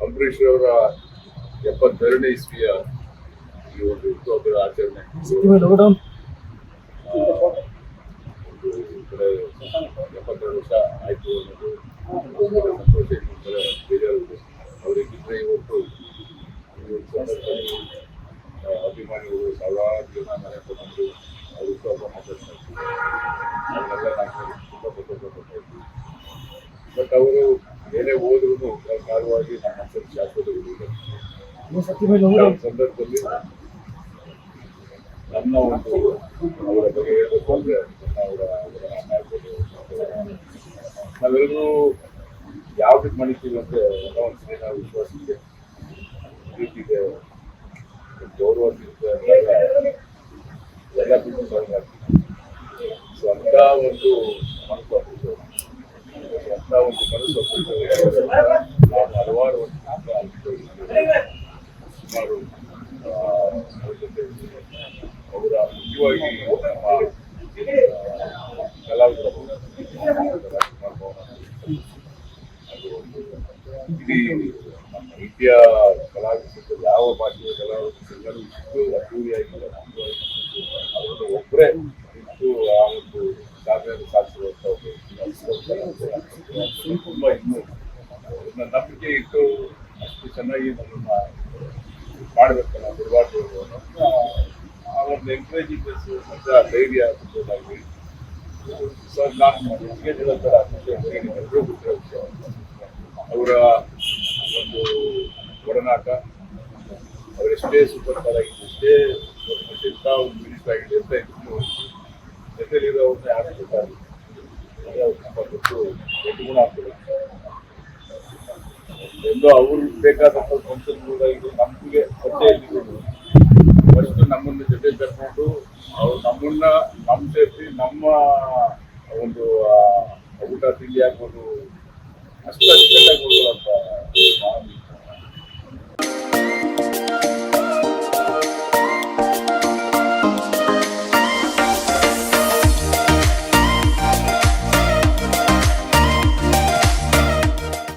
ಅಂಬರೀಷ್ ಅವರ ಎಪ್ಪತ್ತೆರಡನೇ ಇಸ್ವಿಯ ಈ ಒಂದು ಹುಟ್ಟುಹಬ್ಬದ ಆಚರಣೆ. ಎಪ್ಪತ್ತೆರಡು ವರ್ಷ ಆಯ್ತು ಅನ್ನೋದು ಸಂತೋಷ ಇನ್ನೊಂದು ಏನೇ ಹೋದ್ರು ಸರ್ಕಾರವಾಗಿ ನಮ್ಮ ಶಾಶ್ವತ ಸಂದರ್ಭದಲ್ಲಿ ನನ್ನ ಒಂದು ಅವರ ಬಗ್ಗೆ ಹೇಳಬೇಕು ಅಂದ್ರೆ ಅವರ ನಾವೆಲ್ಲರೂ ಯಾವ್ದಕ್ಕೆ ಮಣಿತೀವಿ ಅಂದ್ರೆ ಎಲ್ಲ ಒಂದು ನಾವು ವಿಶ್ವಾಸಕ್ಕೆ ಪ್ರೀತಿಗೆ ಗೌರವ ಎಲ್ಲ ಬಿಟ್ಟು ಸೊ ಅಂತ ಒಂದು ಹಲವಾರು ವರ್ಷದಿಂದ ಅನ್ಕೊಂಡಿದ್ದೀನಿ. ಸುಮಾರು ಆ, ಅವ್ರ ಜೊತೆ ಅವರ ಮುಖ್ಯವಾಗಿ ನಮ್ಮ ಆ, ಕಲಾವಿದರ ರಾಜ್ಕುಮಾರ್ ಭವನ ಅದು ಒಂದು ಇಡೀ ನಮ್ಮ ಇಂಡಿಯಾ ಕಲಾವಿದ ಯಾವ ಭಾಷೆಯ ಕಲಾವಿದ ಸಂಘನೂ ಇಷ್ಟು ಅದ್ದೂರಿಯಾಗಿಲ್ಲ ಅವರನ್ನು ಒಬ್ಬರೇ ತುಂಬ ಇನ್ನು ಅವ್ರನ್ನ ನಂಬಿಕೆ ಇಟ್ಟು ಅಷ್ಟು ಚೆನ್ನಾಗಿ ನಮ್ಮನ್ನ ಮಾಡಬೇಕಲ್ಲ ಬಿಡಬಾರ್ದು ಒಂದು ಎಂಕರೇಜಿಂಗ್ನೆಸ್ ಮತ್ತೆ ಧೈರ್ಯ ತುಂಬದಾಗಿ ಸೊ ನಾನು ನಿಮಗೆ ಹೇಳೋದರ ಎಲ್ಲರೂ ಗೊತ್ತಿರೋ ವಿಷಯ ಅವರ ಒಂದು ಒಡನಾಟ ಅವರೆಷ್ಟೇ ಸೂಪರ್ ಸ್ಟಾರ್ ಆಗಿದ್ದು ಎಷ್ಟೇ ಎಂಥ ಒಂದು ಮಿನಿಸ್ಟರ್ ಆಗಿದೆ ಅಂತ ಇದ್ರು ಅವ್ರನ್ನ ಗುಣ ಆಗ್ತದೆ ಎಲ್ಲೋ ಅವ್ರಿಗೆ ಬೇಕಾದಂಥ ಸಂಸದರುಗಳಾಗಿ ನಮಗೆ ಪರಿಚಯ ಇದ್ದಿದ್ದು ಫಸ್ಟ್ ನಮ್ಮನ್ನು ಜೊತೆ ಕರ್ಕೊಂಡು ಅವ್ರು ನಮ್ಮನ್ನ ನಮ್ಮ ಸೇರಿಸಿ ನಮ್ಮ ಒಂದು ಊಟ ತಿಂಡಿ ಆಗ್ಬೋದು ಅಷ್ಟು ಅಚ್ಚುಕಟ್ಟಾಗಿ ನೋಡ್ಕೊಳ್ಳೋಂಥ